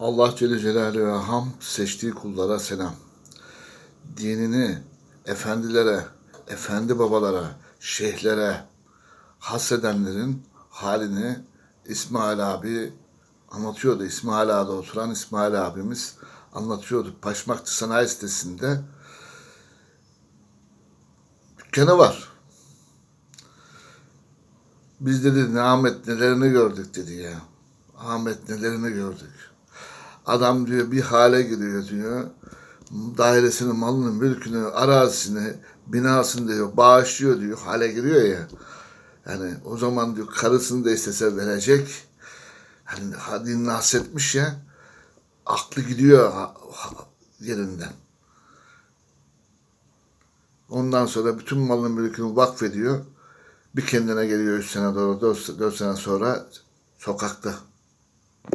Allah Celle Celaluhu'ya ham seçtiği kullara selam. Dinini efendilere, efendi babalara, şeyhlere hasedenlerin halini İsmail abi anlatıyordu. İsmail Ağa'da oturan İsmail abimiz anlatıyordu. Paşmakçı Sanayi Sitesi'nde dükkanı var. Biz dedi ne Ahmet nelerini gördük dedi ya. Ahmet nelerini gördük. Adam diyor bir hale giriyor diyor. Dairesini, malını, mülkünü, arazisini, binasını diyor bağışlıyor diyor. Hale giriyor ya. Yani o zaman diyor karısını da istese verecek. Hani hadini nahsetmiş ya. Aklı gidiyor yerinden. Ondan sonra bütün malını mülkünü vakfediyor. Bir kendine geliyor üç sene doğru, dört, dört sene sonra sokakta.